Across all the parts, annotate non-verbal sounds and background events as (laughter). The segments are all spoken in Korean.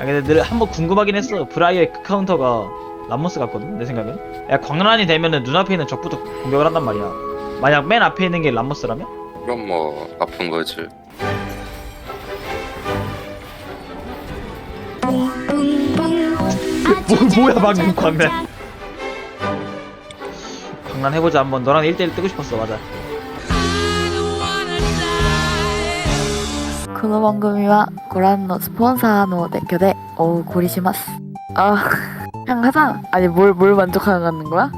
아 근데 늘 한 번 궁금하긴 했어. 브라이어의 그 카운터가 람모스 같거든 내 생각엔. 야 광란이 되면은 눈앞에 있는 적부터 공격을 한단 말이야. 만약 맨 앞에 있는 게 람모스라면? 그럼 뭐 아픈 거지. 뭐, 뭐야 방금 광란. 광란. 해보자 한번. 너랑 1대1 뜨고 싶었어 맞아 この番組はご覧のスポンサーの提供でお送りします. 아, 그냥 하자. 아니 뭘 뭘 만족하는 거야?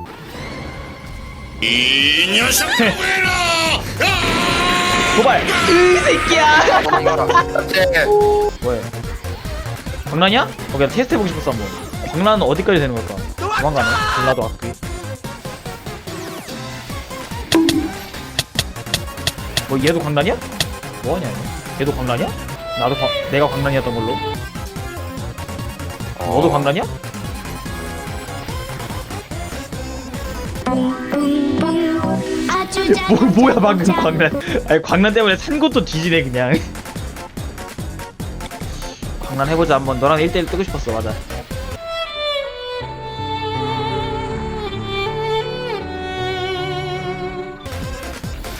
도발! 이 새끼야! 네. 뭐해? 광란이야? 어, 그냥 테스트 해보고 싶었어 한번 광란은 어디까지 되는 걸까? 도망가네? 전라도 앞뒤 뭐 얘도 광란이야? 뭐하냐 이거? 얘도 광란이야? 나도 광, 내가 광란이었던 걸로. 너도 광란이야? 뭐, 뭐야 방금 광란. 아니 광란 때문에 산 것도 뒤지네 그냥. 광란 해보자 한번. 너랑 1대1 뜨고 싶었어 맞아.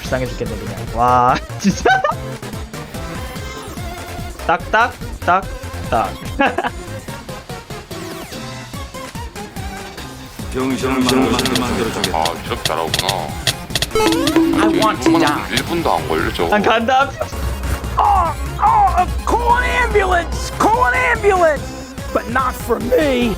불쌍해 죽겠네 그냥. 와 (laughs) 진짜 딱딱 딱딱 병신을 만들어 만들어주겠다. 아 이렇게 잘하구나. I want to die. 1분도 안 걸리죠. 난 간다 Call an ambulance! Call an ambulance! But not for me!